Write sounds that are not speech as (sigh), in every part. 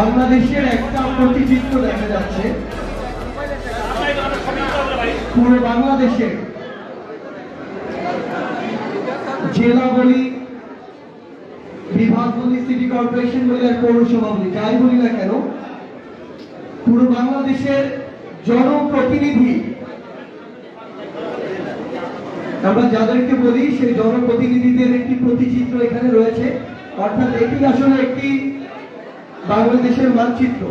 বাংলাদেশের একটা প্রতিচিত্র দেখা যাচ্ছে। পুরো বাংলাদেশের জেলা বলি, বিভাগ বলি, সিটি কর্পোরেশন বলি আর পৌরসভা বলি, যাই বলি না কেন, পুরো বাংলাদেশের জনপ্রতিনিধি আমরা যাদেরকে বলি, সেই জনপ্রতিনিধিদের একটি প্রতিচিত্র এখানে রয়েছে। অর্থাৎ এটি আসলে একটি বাংলাদেশের মানচিত্র।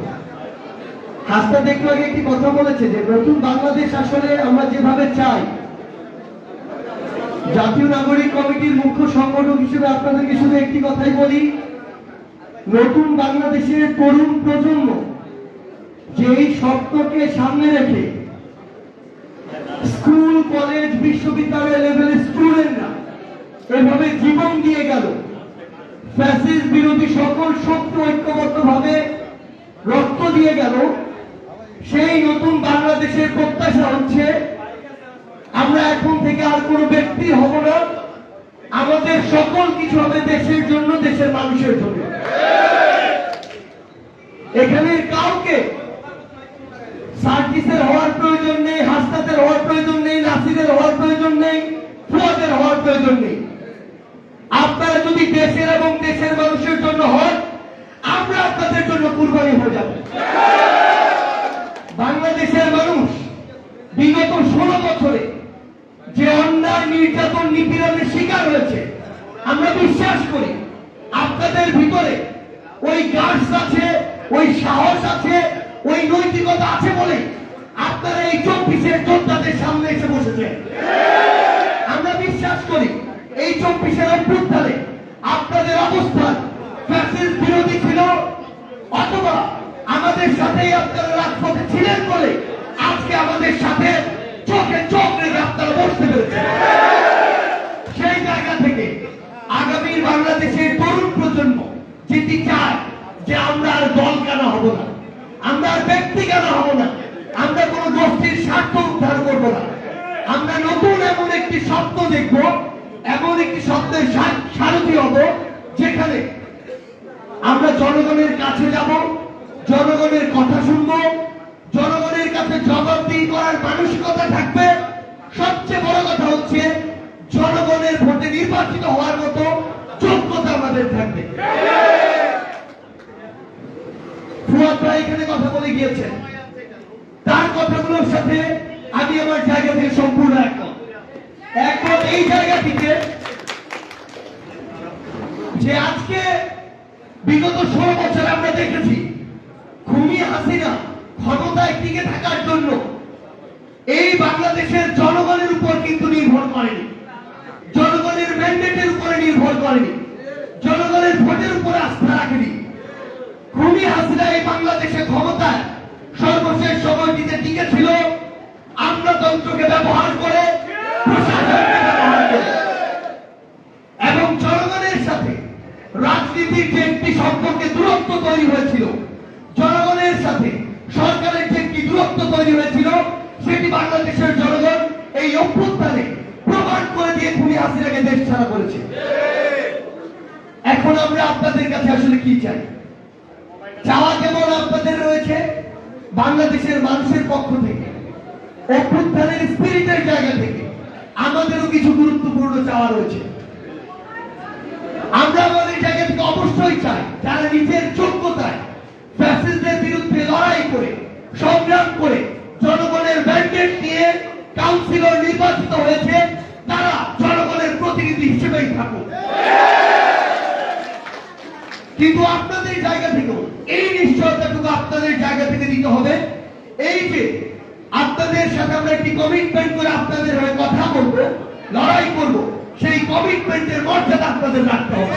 হাসটা দেখল আগে একটি কথা বলেছে যে, নতুন বাংলাদেশ আসলে আমরা যেভাবে চাই। জাতীয় নাগরিক কমিটির মুখ্য সংগঠক হিসেবে আপনাদেরকে শুধু একটি কথাই বলি, নতুন বাংলাদেশের তরুণ প্রজন্ম যেই স্বপ্নকে সামনে রেখে স্কুল, কলেজ, বিশ্ববিদ্যালয় লেভেলের স্টুডেন্টরা এভাবে জীবন দিয়ে গেল ফ্যাসিস বিরোধী সকল শক্তি ঐক্যবদ্ধভাবে রক্ত দিয়ে গেল। সেই নতুন বাংলাদেশের প্রত্যাশা হচ্ছে, আমরা এখন থেকে আর কোনো ব্যক্তি হব না। আমাদের সকল কিছু হবে দেশের জন্য, দেশের মানুষের জন্য। এখানে কাউকে সার্কিসের হওয়ার প্রয়োজন নেই, হাসনাতের হওয়ার প্রয়োজন নেই নাসিরের হওয়ার প্রয়োজন নেই, ফুয়াদের হওয়ার প্রয়োজন নেই। আপনারা যদি দেশের এবং দেশের মানুষের জন্য হন, আমরা আপনাদের জন্য কুরবানি হয়ে যাব। বাংলাদেশের মানুষ বিগত ষোলো বছরে যে অন্যায় নির্যাতন নিপীড়নের শিকার হয়েছে, আমরা বিশ্বাস করি আপনাদের ভিতরে ওই গার্ডস আছে, ওই সাহস আছে, ওই নৈতিকতা আছে বলে আপনারা এই চব্বিশের যোদ্ধাদের সামনে এসে বসেছেন। এই চব্বিশের অভ্যুত্থানে আপনাদের অবস্থান ফ্যাসিস্ট বিরোধী ছিল। অথবা আমাদের সাথেই আপনারা রাজপথে ছিলেন বলে আজকে আমাদের সাথে চোখে চোখ রেখে আপনারা বসতে পেরেছেন। সেই জায়গা থেকে আগামীর বাংলাদেশের তরুণ প্রজন্ম যেটি চায় যে আমরা আর দল কেন হব না, আমরা আর ব্যক্তি কেন হব না, আমরা কোন গোষ্ঠীর স্বার্থ উদ্ধার করব না, আমরা নতুন এমন একটি স্বপ্ন দেখব এমন একটি স্বপ্নের সা- সারথি হব যেখানে আমরা জনগণের কাছে যাব, জনগণের কথা শুনব, জনগণের কাছে জবাবদিহি করার মানসিকতা থাকবে। সবচেয়ে বড় কথা হচ্ছে, জনগণের ভোটে নির্বাচিত হওয়ার মতো যোগ্যতা আমাদের থাকবে। এখানে কথা বলে গিয়েছেন। তার কথাগুলোর সাথে আমি আমার জায়গা থেকে সম্পূর্ণ একমত। একমত এই জায়গা থেকে যে আজকে বিগত ষোলো বছর আমরা দেখেছি, খুনি হাসিনা ক্ষমতায় টিকে থাকার জন্য এই বাংলাদেশের জনগণের উপর কিন্তু নির্ভর করেনি। জনগণের ম্যান্ডেটের উপরে নির্ভর করেনি। জনগণের ভোটের উপর আস্থা রাখেনি। খুনি হাসিনা এই বাংলাদেশে ক্ষমতায় সর্বশেষ সময়টিতে টিকে ছিল। আমলাতন্ত্রকে ব্যবহার ব্যবহার করে (laughs) এবং জনগণের সাথে রাজনীতির যে একটি সম্পর্কে দূরত্ব তৈরি হয়েছিল, জনগণের সাথে সরকারের যে একটি দূরত্ব তৈরি হয়েছিল, সেটি বাংলাদেশের জনগণ এই অভ্যুত্থানে প্রমাণ করে দিয়ে খুনি হাসিনাকে দেশ ছাড়া করেছে। এখন আমরা আপনাদের কাছে আসলে কি চাই? চাওয়া যেমন আপনাদের রয়েছে? বাংলাদেশের মানুষের পক্ষ থেকে, অভ্যুত্থানের স্পিরিটের জায়গা থেকে। আমাদেরও কিছু গুরুত্বপূর্ণ চাওয়া রয়েছে। আমরা আমাদের জায়গা থেকে অবশ্যই চাই, যারা নিজের যোগ্যতায় ফ্যাসিস্টদের বিরুদ্ধে লড়াই করে, সংগ্রাম করে জনগণের ম্যান্ডেট নিয়ে কাউন্সিলর নির্বাচিত হয়েছে, তারা জনগণের প্রতিনিধি হিসেবেই থাকুক। কিন্তু আপনাদের জায়গা থেকেও, এই নিশ্চয়তাটুকু আপনাদের জায়গা থেকে দিতে হবে, এই যে আপনাদের সাথে আমরা একটি কমিটমেন্ট করে আপনাদের হয়ে কথা বলব, লড়াই করব। সেই কমিটমেন্টের মর্যাদা আপনাদের রাখতে হবে।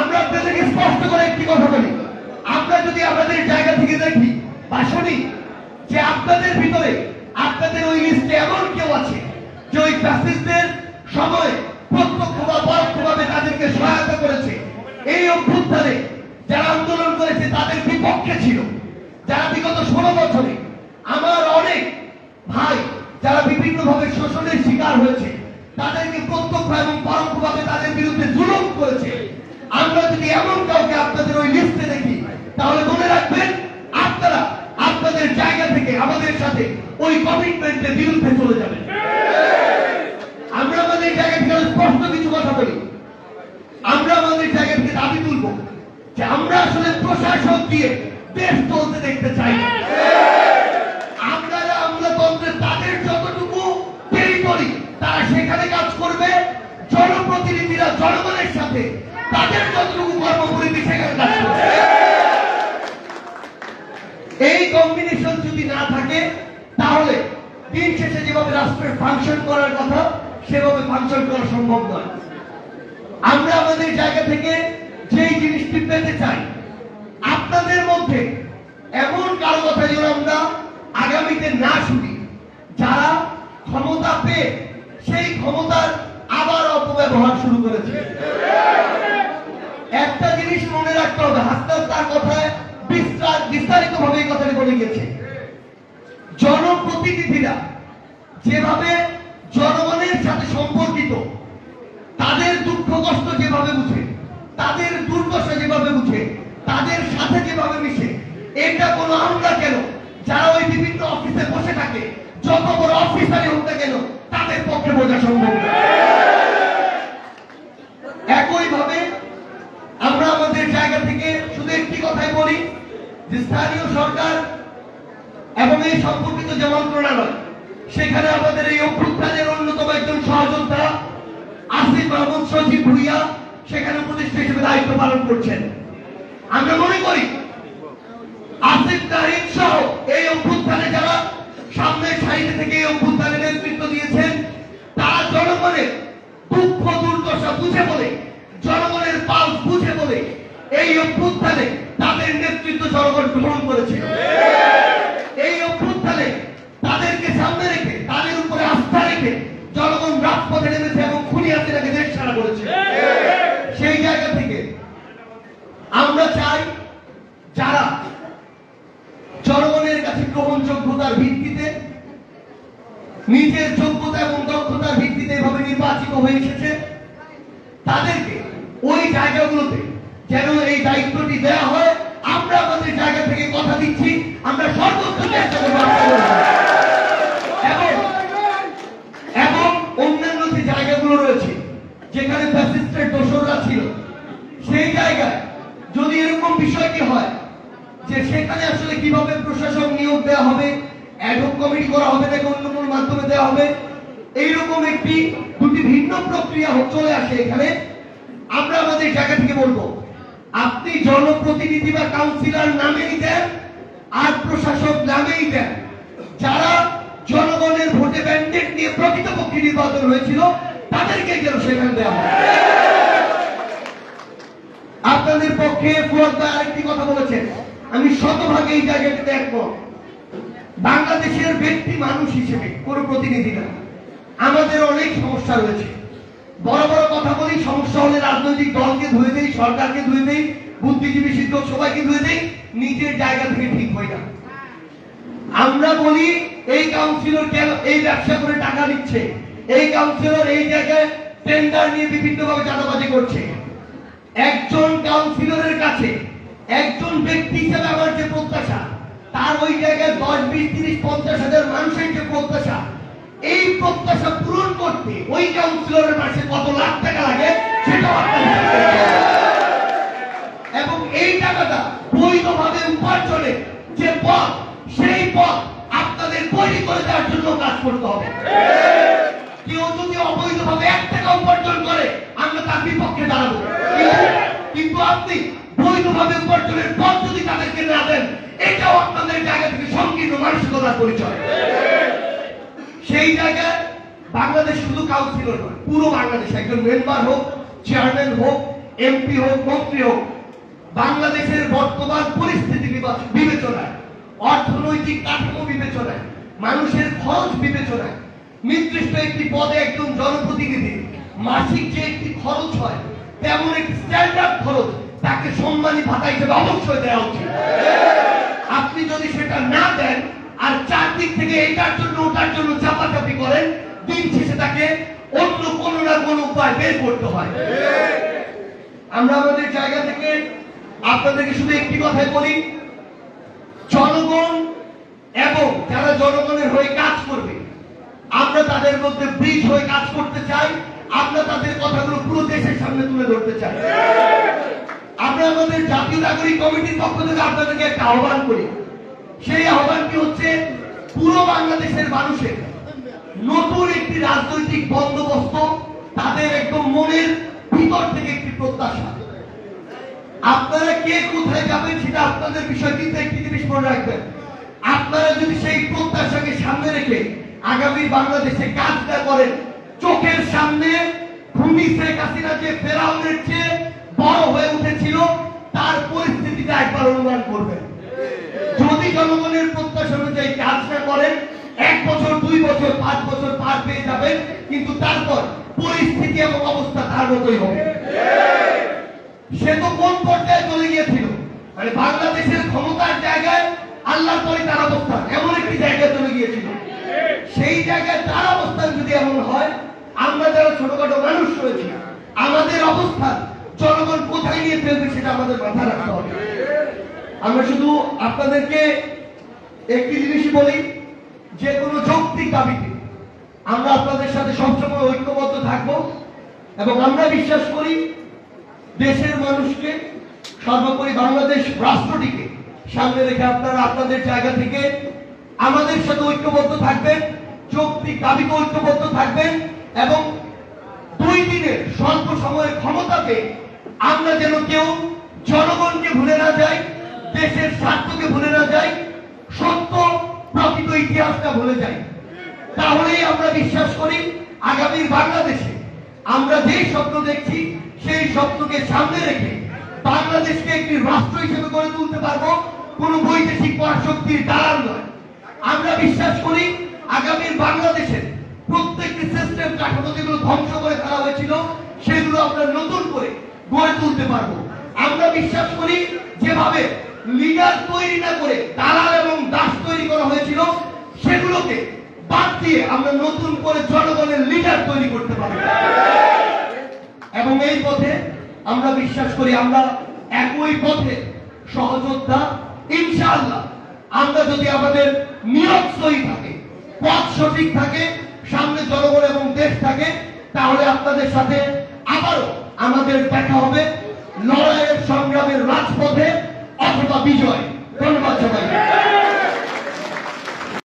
আমরা আপনাদেরকে স্পষ্ট করে একটি কথা বলি। আমরা যদি আমাদের জায়গা থেকে দেখি বা শুনি যে আপনাদের ভিতরে, আপনাদের ওই লিস্টে এমন কেউ আছে যে ওই ফ্যাসিস্টদের সময় প্রত্যক্ষ বা পরোক্ষভাবে তাদেরকে সহায়তা করেছে। এই অভ্যুত্থানে যারা আন্দোলন করেছে, তাদের বিপক্ষে ছিল। যারা বিগত ষোলো বছরে ভাবে শোষণের শিকার হয়েছে। তাদেরকে প্রত্যক্ষ এবং পরোক্ষ ভাবে তাদের বিরুদ্ধে জুলুম করেছে। আমরা যদি এমন কাউকে আপনাদের ওই লিস্টে দেখি, তাহলে মনে রাখবেন, আপনারা আপনাদের জায়গা থেকে আমাদের সাথে ওই কমিটমেন্টের বিরুদ্ধে চলে যাবেন। আমরা আমাদের জায়গা থেকে স্পষ্ট কিছু কথা বলি। আমরা আমাদের জায়গা থেকে দাবি তুলব যে আমরা আসলে প্রশাসক দিয়ে দেশ চলতে দেখতে চাই না। জনগণের সাথে তাদের যতটুকু কর্মপরিধি সেখানে কাজ এই কম্বিনেশন যদি না থাকে, তাহলে দিন শেষে যেভাবে রাষ্ট্রের ফাংশন করার কথা, সেভাবে ফাংশন করা সম্ভব নয়। আমরা আমাদের জায়গা থেকে যেই জিনিসটি পেতে চাই, আপনাদের মধ্যে এমন কারও কথা যেন আমরা আগামীতে না শুনি, যারা ক্ষমতা পেয়ে সেই ক্ষমতার আবার অপব্যবহার শুরু করেছে। একটা জিনিস মনে রাখতে হবে হাসনাত তার কথায় বিস্তার বিস্তারিত ভাবে এই কথাটি বলে গেছে। জনপ্রতিনিধিরা যেভাবে জনগণের সাথে সম্পর্কিত, তাদের দুঃখ কষ্ট যেভাবে বুঝে, তাদের দুর্দশা যেভাবে বুঝে, তাদের সাথে যেভাবে মিশে, এটা কোনো আমরা কেন? যারা ওই বিভিন্ন অফিসে বসে থাকে, যত বড় অফিসারই হোক না কেন, তাদের পক্ষে বোঝা সম্ভব না একইভাবে আমরা আমাদের জায়গা থেকে শুধু একটি কথাই বলি যে স্থানীয় সরকার এবং এই সম্পর্কিত যে মন্ত্রণালয় সেখানে আমাদের এই অভ্যুত্থানের অন্যতম একজন সহযোদ্ধা আসিফ মাহমুদ সচিব ভুইয়া সেখানে উপদেষ্টা হিসেবে দায়িত্ব পালন করছেন। আমরা মনে করি আসিফ সহ এই অভ্যুত্থানে যারা থেকে এই অভ্যুত্থানে নেতৃত্ব দিয়েছেন, তারা জনগণের দুঃখ দুর্দশা বুঝে বলে, জনগণের পাল বুঝে বলে এই অভ্যুত্থানে তাদের নেতৃত্ব জনগণ গ্রহণ করেছে। এই অভ্যুত্থানে তাদেরকে সামনে রেখে, তাদের উপরে আস্থা রেখে জনগণ রাজপথে নেমেছে এবং খুনি হাসিনাকে দেশ ছাড়া করেছে সেই জায়গা থেকে আমরা চাই যারা জনগণের কাছে গ্রহণযোগ্যতার ভিত্তিতে, নিজের যোগ্যতা এবং দক্ষতার ভিত্তিতে এভাবে নির্বাচিত হয়ে এসেছে, তাদেরকে ওই জায়গাগুলোতে যেন এই দায়িত্বটি দেওয়া হয়। আমরা আমাদের জায়গা থেকে কথা দিচ্ছি, আমরা সর্বোচ্চ চেষ্টা করব আপনাদের জন্য। এবং এবং অন্যান্য যে জায়গাগুলো রয়েছে যেখানে ফ্যাসিস্টের দোসররা ছিল সেই জায়গায় যদি এরকম বিষয়টি হয় যে সেখানে আসলে কীভাবে প্রশাসক নিয়োগ দেওয়া হবে অ্যাডহক কমিটি করা হবে নাকি অন্য কোনো মাধ্যমে দেওয়া হবে এইরকম একটি দুটি ভিন্ন প্রক্রিয়া চলে আসে এখানে। আমরা আমাদের জায়গা থেকে বলব, আপনি জনপ্রতিনিধি বা কাউন্সিলর নামেই দেন, আর প্রশাসক নামেই দেন। যারা জনগণের ভোটে ব্যান্ডেট নিয়ে প্রকৃতপক্ষে নির্বাচন হয়েছিল, তাদেরকে যেন সেখানে দেওয়া হয়। আপনাদের পক্ষে ফুয়াদ আরেকটি কথা বলেছেন। আমি শতভাগে এই জায়গাটাতে একমত। বাংলাদেশের ব্যক্তি মানুষ হিসেবে কোনো প্রতিনিধি না। আমাদের অনেক সমস্যা রয়েছে। বড় বড় কথা বলি, সমস্যা হলে রাজনৈতিক দলকে ধুয়ে দেই, সরকারকে ধুয়ে দেই, বুদ্ধিজীবী শিক্ষক সবাইকে ধুয়ে দেই, নিজের জায়গা থেকে ঠিক হয় না আমরা বলি, এই কাউন্সিলর কেন এই ব্যবসা করে টাকা নিচ্ছে এই কাউন্সিলর এই জায়গায় টেন্ডার নিয়ে বিভিন্ন ভাবে চাঁদাবাজি করছে। একজন কাউন্সিলরের কাছে, একজন ব্যক্তি হিসেবে আমার যে প্রত্যাশা, তার ওই জায়গায় দশ, বিশ, তিরিশ, পঞ্চাশ হাজার মানুষের যে প্রত্যাশা এই প্রত্যাশা পূরণ করতে ওই কাউন্সিলরের মাসে কত লাখ টাকা লাগে হবে। এবং এই টাকাটা বৈধভাবে উপার্জনের যে পথ, সেই পথ আপনাদের তৈরি করে দেওয়ার জন্য কাজ করতে হবে। কেউ যদি অবৈধভাবে এক টাকা উপার্জন করে, আমরা তার বিপক্ষে দাঁড়াবো। কিন্তু আপনি বৈধভাবে উপার্জনের পথ যদি তাদেরকে না দেন, এটাও আপনাদের জায়গা থেকে সংকীর্ণ মানসিকতার পরিচয়। সেই জায়গায় বাংলাদেশ শুধু কাউন্সিলর নয় পুরো বাংলাদেশ, একজন মেম্বার হোক চেয়ারম্যান হোক এমপি হোক, মন্ত্রী হোক, বাংলাদেশের বর্তমান পরিস্থিতি বিবা- বিবেচনায়, অর্থনৈতিক কাঠামো বিবেচনায়, মানুষের খরচ বিবেচনায়, নির্দিষ্ট একটি পদে একজন জনপ্রতিনিধি, মাসিক যে একটি খরচ হয়, তেমন একটি স্ট্যান্ডার্ড খরচ তাকে সম্মানী ভাতা হিসেবে অবশ্যই দেওয়া উচিত। আপনি যদি সেটা না দেন আর চারদিক থেকে এটার জন্য, ওটার জন্য চাপাচাপি করেন, দিন শেষে তাকে অন্য কোনো না কোনো উপায় বের করতে হয়। আমরা আমাদের জায়গা থেকে আপনাদেরকে শুধু একটি কথাই বলি, জনগণ এবং যারা জনগণের হয়ে কাজ করবে, আমরা তাদের মধ্যে ব্রিজ হয়ে কাজ করতে চাই, আমরা তাদের কথাগুলো পুরো দেশের সামনে তুলে ধরতে চাই। আমরা আমাদের জাতীয় নাগরিক কমিটির পক্ষ থেকে আপনাদেরকে একটা আহ্বান করি সেই আহ্বানটি হচ্ছে পুরো বাংলাদেশের মানুষের নতুন একটি রাজনৈতিক বন্দোবস্ত তাদের একদম মনের ভিতর থেকে একটি প্রত্যাশা। আপনারা কে কোথায় যাবেন সেটা আপনাদের বিষয় কিন্তু একটি জিনিস মনে রাখবেন। আপনারা যদি সেই প্রত্যাশাকে সামনে রেখে আগামী বাংলাদেশে কাজ না করেন, চোখের সামনে ভূমি শেখ হাসিনা যে ফেরাউনের চেয়ে বড় হয়ে উঠেছিল, তার পরিস্থিতিটা একবার অনুমান করবেন। জনগণের প্রত্যাশা অনুযায়ী কাজ না করেন। এক বছর, দুই বছর, পাঁচ বছর পার পেয়ে যাবেন। কিন্তু তারপর পরিস্থিতি এবং অবস্থা তার মতোই হবে। সে তো কোন পর্যায়ে চলে গিয়েছিল? মানে বাংলাদেশের ক্ষমতার জায়গায় আল্লাহর পরে তার অবস্থান, এমন একটি জায়গায় চলে গিয়েছিল। সেই জায়গায় তার অবস্থান যদি এমন হয়, আমরা যারা ছোটখাটো মানুষ রয়েছি, আমাদের অবস্থান জনগণ কোথায় নিয়ে ফেলবে সেটা আমাদের মাথায় রাখতে হবে। আমরা শুধু আপনাদেরকে একটি জিনিসই বলি, যে কোনো যৌক্তিক দাবিতে আমরা আপনাদের সাথে সবসময় ঐক্যবদ্ধ থাকব এবং আমরা বিশ্বাস করি দেশের মানুষকে, সর্বোপরি বাংলাদেশ রাষ্ট্রটিকে সামনে রেখে আপনারা আপনাদের জায়গা থেকে আমাদের সাথে ঐক্যবদ্ধ থাকবেন, যৌক্তিক দাবিতে ঐক্যবদ্ধ থাকবেন এবং দুই দিনের স্বল্প সময়ের ক্ষমতাতে আমরা যেন কেউ জনগণকে ভুলে না যাই। দেশের স্বার্থকে ভুলে না যাই, সত্য, প্রকৃত ইতিহাসটা ভুলে যাই। তাহলেই আমরা বিশ্বাস করি, আগামীর বাংলাদেশে আমরা যেই স্বপ্ন দেখছি, সেই স্বপ্নকে সামনে রেখে বাংলাদেশকে একটি রাষ্ট্র হিসেবে গড়ে তুলতে পারব, কোন বৈদেশিক পরাশক্তির দালাল নয়। আমরা বিশ্বাস করি, আগামীর বাংলাদেশের প্রত্যেকটি সিস্টেম কাঠামো যেগুলো ধ্বংস করে ফেলা হয়েছিল, সেগুলো আমরা নতুন করে গড়ে তুলতে পারব। আমরা বিশ্বাস করি, যেভাবে লিডার তৈরি না করে দালাল এবং দাস তৈরি করা হয়েছিল, সেগুলোকে বাদ দিয়ে আমরা নতুন করে জনগণের লিডার তৈরি করতে পারব। এবং এই পথে আমরা বিশ্বাস করি আমরা একই পথে সহযোদ্ধা। ইনশাআল্লাহ আমরা যদি আমাদের নিয়ত সহি থাকে, পথ সঠিক থাকে, সামনে জনগণ এবং দেশ থাকে, তাহলে আপনাদের সাথে আবারও আমাদের দেখা হবে। লড়াইয়ের সংগ্রামের রাজপথে অথবা বিজয় ধন্যবাদ সবাইকে